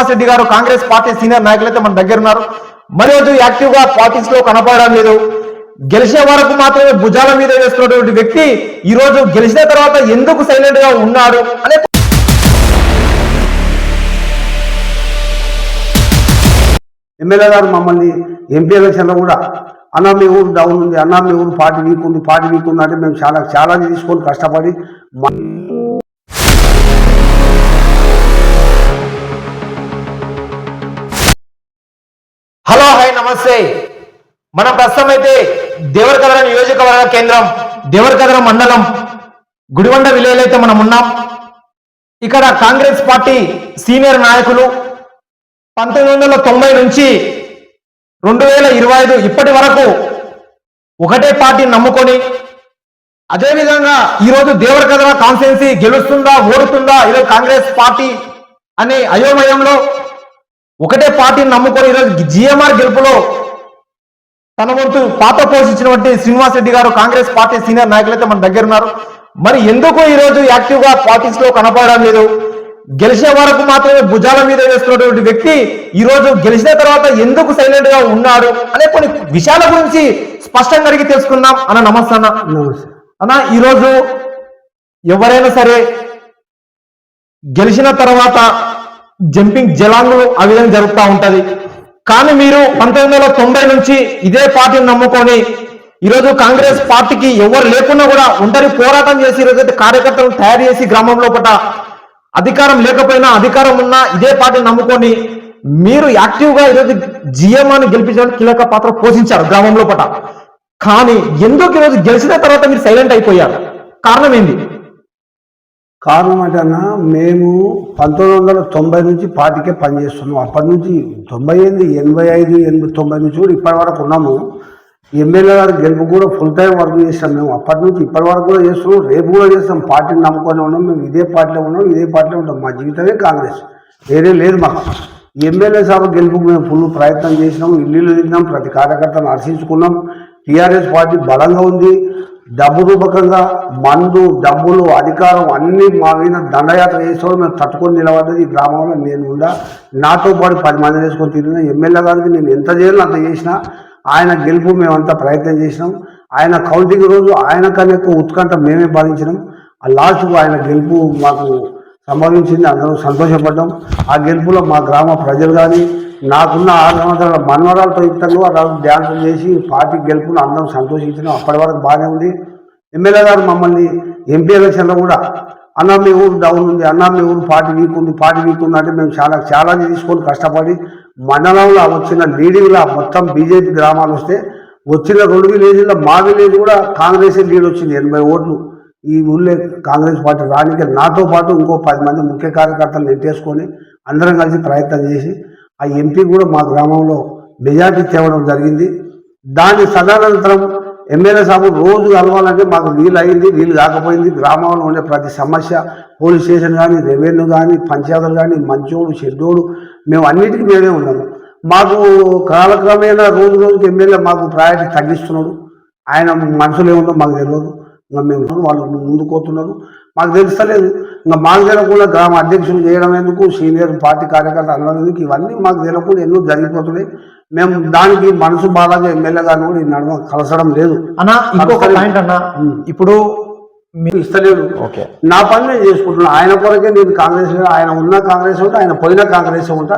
శ్రీనివాస్ రెడ్డి గారు Congress party senior నాయకులైతే మన దగ్గర ఉన్నారు. మరి రోజు యాక్టివ్గా పార్టీస్లో కనపడడం లేదు. గెలిచే వరకు మాత్రమే భుజాల మీద వేస్తున్నటువంటి వ్యక్తి ఈ రోజు గెలిచిన తర్వాత ఎందుకు సైలెంట్గా ఉన్నాడు అనే ఎమ్మెల్యే గారు మమ్మల్ని ఎంపీ ఎలక్షన్లో కూడా అన్న మీ ఊరు డౌన్ ఉంది అన్న మీ ఊరు పార్టీ వీక్ ఉంది పార్టీ వీక్ ఉంది అంటే మేము చాలా చాలా తీసుకొని కష్టపడి హాయ్ మనం ప్రస్తుతం అయితే దేవరకదరం నియోజకవర్గ కేంద్రం దేవరకద్ర మండలం గుడివండ విలేజ్ అయితే మనం ఉన్నాం. ఇక్కడ కాంగ్రెస్ పార్టీ సీనియర్ నాయకులు పంతొమ్మిది వందల తొంభై నుంచి రెండు వేల ఇరవై ఐదు ఇప్పటి వరకు ఒకటే పార్టీ నమ్ముకొని అదేవిధంగా ఈరోజు దేవరకదర కాన్స్టిట్యున్సీ గెలుస్తుందా ఓడుతుందా ఈరోజు కాంగ్రెస్ పార్టీ అనే అయోమయంలో ఒకటే పార్టీని నమ్ముకొని ఈరోజు జిఎంఆర్ గెలుపులో తన వంతు పాత్ర పోషించినటువంటి శ్రీనివాస్ రెడ్డి గారు కాంగ్రెస్ పార్టీ సీనియర్ నాయకులైతే మన దగ్గర ఉన్నారు. మరి ఎందుకు ఈ రోజు యాక్టివ్గా పార్టీస్లో కనపడడం లేదు? గెలిచే వరకు మాత్రమే భుజాల మీద వేస్తున్నటువంటి వ్యక్తి ఈ రోజు గెలిచిన తర్వాత ఎందుకు సైలెంట్గా ఉన్నాడు అనే కొన్ని విషయాల గురించి స్పష్టంగా అడిగి తెలుసుకుందాం. అన్న నమస్తే అన్న. అన్న ఈరోజు ఎవరైనా సరే గెలిచిన తర్వాత జంపింగ్ జలాంగులు ఆ విధంగా జరుగుతూ ఉంటది. కానీ మీరు పంతొమ్మిది వందల తొంభై నుంచి ఇదే పార్టీని నమ్ముకొని ఈరోజు కాంగ్రెస్ పార్టీకి ఎవరు లేకున్నా కూడా ఒంటరి పోరాటం చేసి ఈరోజు కార్యకర్తలను తయారు చేసి గ్రామంలో పట అధికారం లేకపోయినా అధికారం ఉన్నా ఇదే పార్టీని నమ్ముకొని మీరు యాక్టివ్గా ఈరోజు జిఎంఆర్ని గెలిపించడానికి కీలక పాత్ర పోషించారు గ్రామంలో పట కానీ ఎందుకు ఈరోజు గెలిచిన తర్వాత మీరు సైలెంట్ అయిపోయారు? కారణం ఏంది? కారణం ఏంటన్నా మేము పంతొమ్మిది వందల తొంభై నుంచి పార్టీకే పనిచేస్తున్నాం అప్పటి నుంచి తొంభై ఎనిమిది ఎనభై ఐదు ఎనభై తొంభై నుంచి కూడా ఇప్పటి వరకు ఉన్నాము. ఎమ్మెల్యే గారు గెలుపు కూడా ఫుల్ టైం వర్క్ చేసాం మేము. అప్పటి నుంచి ఇప్పటి వరకు కూడా చేస్తున్నాం. రేపు కూడా చేస్తాం. పార్టీని నమ్ముకొని ఉన్నాం. మేము ఇదే పార్టీలో ఉన్నాం. ఇదే పార్టీలో ఉంటాం. మా జీవితమే కాంగ్రెస్. వేరే లేదు మాకు. ఎమ్మెల్యే సభ గెలుపుకు మేము ఫుల్ ప్రయత్నం చేసినాం ఇల్లు తిన్నాం. ప్రతి కార్యకర్తను హర్షించుకున్నాం టీఆర్ఎస్ పార్టీ బలంగా ఉంది. డబ్బు రూపకంగా మందు డబ్బులు అధికారం అన్నీ మా మీద దండయాత్ర చేసేవాడు మేము తట్టుకొని నిలబడ్డది ఈ గ్రామంలో నేను కూడా. నాతో పాటు పది మంది వేసుకొని తిరిగిన ఎమ్మెల్యే గారికి నేను ఎంత చేయాలో అంత చేసిన ఆయన గెలుపు మేమంతా ప్రయత్నం చేసినాం. ఆయన కౌంటింగ్ రోజు ఆయన కన్నా ఎక్కువ ఉత్కంఠ మేమే భావించినాం. ఆ లాస్ట్కు ఆయన గెలుపు మాకు సంభవించింది. అందరం సంతోషపడ్డాం. ఆ గెలుపులో మా గ్రామ ప్రజలు కానీ నాకున్న ఆరు సంవత్సరాల మన్వరాలతో యుక్తంగా అలా డ్యాన్సులు చేసి పార్టీ గెలుపును అందరం సంతోషించడం అప్పటి వరకు బాగానే ఉంది. ఎమ్మెల్యే గారు మమ్మల్ని ఎంపీ ఎలక్షన్లో కూడా అన్న మీ ఊరు డౌన్ ఉంది అన్న మీ ఊరు పార్టీ వీక్ ఉంది పార్టీ వీక్ ఉంది అంటే మేము చాలా చాలా తీసుకొని కష్టపడి మండలంలో వచ్చిన లీడింగ్లో మొత్తం బీజేపీ గ్రామాలు వస్తే వచ్చిన రెండు విలేజ్లో మా విలేజ్ కూడా కాంగ్రెస్ లీడ్ వచ్చింది ఎనభై ఓట్లు. ఈ ఊళ్ళో కాంగ్రెస్ పార్టీ రానికి నాతో పాటు ఇంకో పది మంది ముఖ్య కార్యకర్తలు నెట్టేసుకొని అందరం కలిసి ప్రయత్నం చేసి ఆ ఎంపీ కూడా మా గ్రామంలో మెజార్టీ తేవడం జరిగింది. దాని సదానంతరం ఎమ్మెల్యే సాబు రోజు కలవాలంటే మాకు వీలు అయింది వీలు కాకపోయింది గ్రామంలో ఉండే ప్రతి సమస్య పోలీస్ స్టేషన్ కానీ రెవెన్యూ కానీ పంచాయతీలు కానీ మంచోడు చెడ్డోడు మేము అన్నిటికీ మేమే ఉన్నాము. మాకు కాలక్రమేణా రోజు రోజుకి ఎమ్మెల్యే మాకు ప్రయారిటీ తగ్గిస్తున్నాడు. ఆయన మనసులో ఏముందో మాకు తెలియదు. ఇంకా మేము వాళ్ళు ముందుకు పోతున్నారు. మాకు తెలుస్తలేదు. ఇంకా మాకు తెలియకుండా గ్రామ అధ్యక్షులు చేయడం ఎందుకు? సీనియర్ పార్టీ కార్యకర్త అనడం ఎందుకు? ఇవన్నీ మాకు తెలియకుండా ఎన్నో జరిగిపోతున్నాయి. మేము దానికి మనసు బాధగా ఎమ్మెల్యే గారిని కూడా ఈ నడుమ కలసడం లేదు. అన్న ఇంకొక పాయింట్ అన్న. ఇప్పుడు ఓకే. నా పని నేను చేసుకుంటున్నాను ఆయన కొరకే నేను కాంగ్రెస్ ఆయన ఉన్న కాంగ్రెస్ ఉంటా ఆయన పోయిన కాంగ్రెస్ ఉంటా.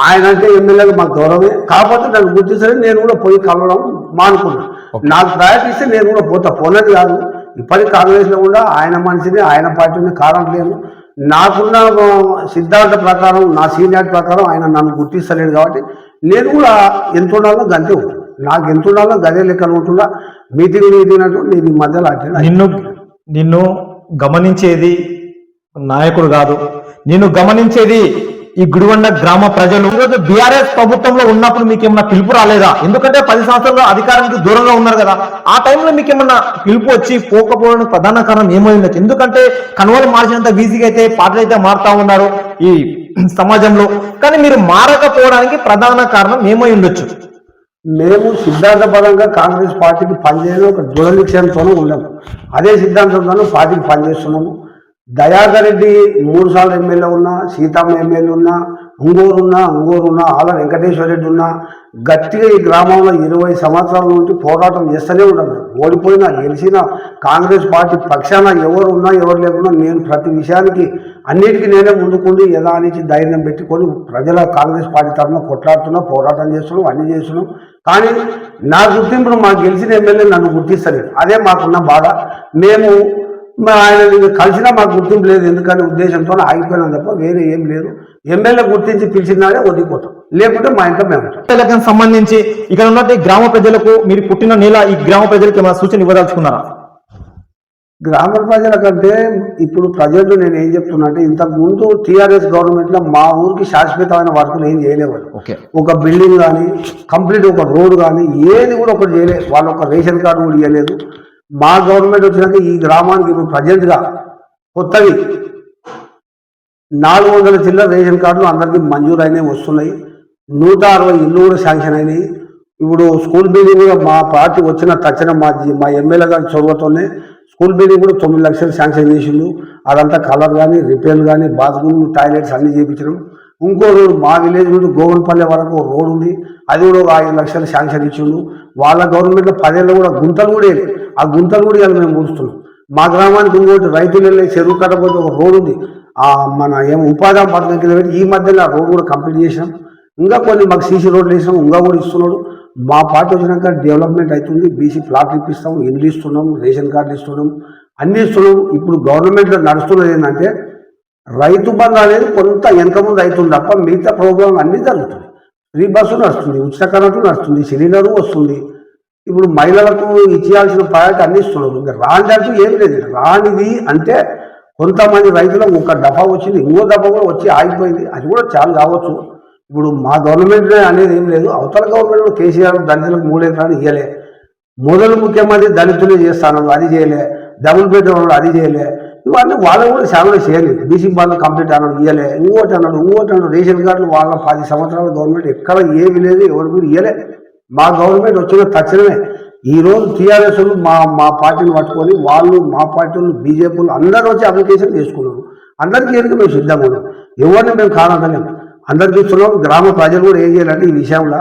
ఆయన అంటే ఎమ్మెల్యేగా మాకు గౌరవమే. కాకపోతే నన్ను గుర్తించని నేను కూడా పోయి కలవడం మానుకున్నా. నాకు ప్రయారిటీ ఇస్తే నేను కూడా పోతా. పోనది కాదు. ఇప్పటి కాంగ్రెస్లో కూడా ఆయన మనిషిని ఆయన పార్టీని కారణట్లేను నాకున్న సిద్ధాంత ప్రకారం నా సీనియారిటీ ప్రకారం ఆయన నన్ను గుర్తిస్తలేడు కాబట్టి నేను కూడా ఎంత ఉండాలో గంతే నాకు ఎంత ఉండాలో గదే లెక్కలు ఉంటుందా? మీటింగ్ మీటింగ్ నేను ఈ మధ్యలో నిన్ను నిన్ను గమనించేది నాయకుడు కాదు. నిన్ను గమనించేది ఈ గుడివండ గ్రామ ప్రజలు ఈరోజు బీఆర్ఎస్ ప్రభుత్వంలో ఉన్నప్పుడు మీకు ఏమన్నా పిలుపు రాలేదా? ఎందుకంటే పది సంవత్సరాలు అధికారానికి దూరంగా ఉన్నారు కదా. ఆ టైంలో మీకు ఏమన్నా పిలుపు వచ్చి పోకపోవడానికి ప్రధాన కారణం ఏమై ఉండొచ్చు ఎందుకంటే కనువలు మార్చినంత ఈజీగా అయితే పాటలు అయితే మారుతా ఉన్నారు ఈ సమాజంలో. కానీ మీరు మారకపోవడానికి ప్రధాన కారణం ఏమై ఉండొచ్చు? మేము సిద్ధాంతపరంగా కాంగ్రెస్ పార్టీకి పనిచేయడం ఒక దృఢ నిశ్చయంతోనే ఉన్నాము అదే సిద్ధాంతంతోనూ పార్టీకి పనిచేస్తున్నాము. దయాకర్ రెడ్డి మూడుసార్లు ఎమ్మెల్యే ఉన్నా సీతమ్మ ఎమ్మెల్యే ఉన్నా ఉంగోరున్నా ఉంగోరున్నా ఆల వెంకటేశ్వర రెడ్డి ఉన్నా గట్టిగా ఈ గ్రామంలో ఇరవై సంవత్సరాల నుండి పోరాటం చేస్తూనే ఉన్నాను. ఓడిపోయినా గెలిచినా కాంగ్రెస్ పార్టీ పక్షాన ఎవరు ఉన్నా ఎవరు లేకున్నా నేను ప్రతి విషయానికి అన్నిటికీ నేనే ముందుకుండి యథానిచి ధైర్యం పెట్టుకొని ప్రజల కాంగ్రెస్ పార్టీ తరఫున కొట్లాడుతున్నా పోరాటం చేస్తున్నాం అన్ని చేస్తున్నాం. కానీ నా గుర్తింపును మాకు గెలిచిన ఎమ్మెల్యే నన్ను గుర్తిస్తలేదు. అదే మాకున్న బాధ. మేము ఆయన కలిసినా మాకు గుర్తింపు లేదు. ఎందుకనే ఉద్దేశంతో ఆగిపోయినాం తప్ప వేరే ఏం లేదు. ఎమ్మెల్యే గుర్తించి పిలిచినాడే వదిలిపోతాం. లేకుంటే మా ఇంట్లో మేము ఉంటాం. సంబంధించి ఇక్కడ ఉన్నటువంటి గ్రామ ప్రజలకు మీరు పుట్టిన నేల ఈ గ్రామ ప్రజలకు ఏమైనా సూచన ఇవ్వదలుచుకున్నారా? గ్రామ ప్రజల కంటే ఇప్పుడు ప్రజలు నేను ఏం చెప్తున్నా అంటే ఇంతకు ముందు టీఆర్ఎస్ గవర్నమెంట్లో మా ఊరికి శాశ్వతమైన వర్కులు ఏం చేయలేవాళ్ళు. ఒక బిల్డింగ్ కానీ కంప్లీట్ ఒక రోడ్ కానీ ఏది కూడా ఒకటి చేయలేదు వాళ్ళు ఒక రేషన్ కార్డు కూడా ఇవ్వలేదు. మా గవర్నమెంట్ వచ్చినాక ఈ గ్రామానికి ఇప్పుడు ప్రజెంట్గా కొత్తవి. నాలుగు వందల చిల్లర రేషన్ కార్డులు అందరికీ మంజూరు అయినాయి వస్తున్నాయి. నూట అరవై ఇల్లు కూడా శాంక్షన్ అయినాయి. ఇప్పుడు స్కూల్ బిల్డింగ్ కూడా మా పార్టీ వచ్చిన తక్షణ మా మా ఎమ్మెల్యే గారి చొరవతోనే స్కూల్ బిల్డింగ్ కూడా తొమ్మిది లక్షలు శాంక్షన్ చేసిండు. అదంతా కలర్ కానీ రిపేర్లు కానీ బాత్రూమ్లు టాయిలెట్స్ అన్ని చేయించడం ఇంకో రోడ్ మా విలేజ్ నుండి గోవన్పల్లె వరకు ఒక రోడ్ ఉంది. అది కూడా ఒక ఐదు లక్షలు శాంక్షన్ ఇచ్చిండు. వాళ్ళ గవర్నమెంట్లో పదేళ్ళు కూడా గుంతలు కూడా ఆ గుంతలు కూడా ఇవాళ మేము మూడుస్తున్నాం మా గ్రామానికి ఇంకోటి రైతులు వెళ్ళే చెరువు కట్టబోతే ఒక రోడ్ ఉంది. ఆ మన ఏం ఉపాధి పథకం కింద పెట్టి ఈ మధ్యలో ఆ రోడ్డు కూడా కంప్లీట్ చేసినాం. ఇంకా కొన్ని మాకు సీసీ రోడ్లు వేసినాం ఇంకా కూడా ఇస్తున్నాడు. మా పార్టీ వచ్చినాక డెవలప్మెంట్ అవుతుంది. బీసీ ప్లాట్లు ఇప్పిస్తాం ఇండ్లు ఇస్తున్నాం రేషన్ కార్డులు ఇస్తున్నాం అన్ని ఇస్తున్నాం. ఇప్పుడు గవర్నమెంట్లో నడుస్తున్నది ఏంటంటే రైతు బంధు అనేది కొంత వెనక ముందు అవుతుంది తప్ప మిగతా ప్రోగ్రాం అన్నీ జరుగుతుంది. ఫ్రీ బస్సు నడుస్తుంది ఉచిత కరెంటు నడుస్తుంది సిలిండరు వస్తుంది. ఇప్పుడు మహిళలకు ఇచ్చేయాల్సిన ప్రయారిటీ అన్ని ఇస్తున్నాడు ఇంకా రానిదంటూ ఏం లేదు. రానిది అంటే కొంతమంది రైతులకు ఒక డబ్బా వచ్చింది. ఇంకో డబ్బా కూడా వచ్చి ఆగిపోయింది. అది కూడా చాలా కావచ్చు. ఇప్పుడు మా గవర్నమెంట్ అనేది ఏం లేదు. అవతల గవర్నమెంట్ కేసీఆర్ దళితులకు మూడు ఎకరాలు ఇవ్వలే మొదలు ముఖ్యమంత్రి దళితులే చేస్తాను అది చేయలే. డబుల్ బెడ్రూమ్ అది చేయలే. ఇవన్నీ వాళ్ళు కూడా సేవలు చేయలేదు. బీసీ వాళ్ళు కంప్లీట్ అన్నాడు ఇవ్వలే ఇంకోటి అన్నాడు ఇంకోటి అన్నాడు. రేషన్ కార్డులు వాళ్ళ పది సంవత్సరాల గవర్నమెంట్ ఎక్కడ ఏమి లేదు ఎవరు కూడా ఇవ్వలే మా గవర్నమెంట్ వచ్చిన తక్షణమే ఈ రోజు టీఆర్ఎస్ మా మా పార్టీని పట్టుకొని వాళ్ళు మా పార్టీలు బీజేపీలు అందరూ వచ్చి అప్లికేషన్ తీసుకున్నారు అందరికీ ఎందుకు మేము సిద్ధంగా ఉన్నాం? ఎవరిని మేము కాదంటలేము అందరికీ చూస్తున్నాం గ్రామ ప్రజలు కూడా ఏం చేయాలంటే ఈ విషయంలో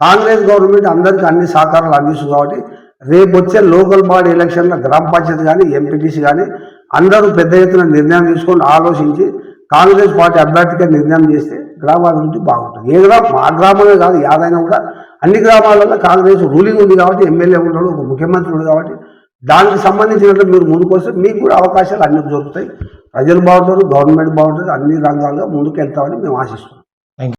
కాంగ్రెస్ గవర్నమెంట్ అందరికీ అన్ని సహకారాలు అందిస్తుంది కాబట్టి రేపు వచ్చే లోకల్ బాడీ ఎలక్షన్లో గ్రామ పంచాయతీ కానీ ఎంపీటీసీ కానీ అందరూ పెద్ద ఎత్తున నిర్ణయం తీసుకొని ఆలోచించి కాంగ్రెస్ పార్టీ అభ్యర్థిగా నిర్ణయం చేస్తే గ్రామాభివృద్ధి బాగుంటుంది. ఏ గ్రామం మా గ్రామమే కాదు యాదైనా కూడా అన్ని గ్రామాలలో కాంగ్రెస్ రూలింగ్ ఉంది కాబట్టి ఎమ్మెల్యే ఉన్నాడు ఒక ముఖ్యమంత్రి ఉన్నాడు కాబట్టి దానికి సంబంధించినట్టు మీరు ముందుకొస్తే మీకు కూడా అవకాశాలు అన్ని దొరుకుతాయి. ప్రజలు బాగుంటారు గవర్నమెంట్ బాగుంటుంది అన్ని రంగాల్లో ముందుకు వెళ్తామని మేము ఆశిస్తున్నాం.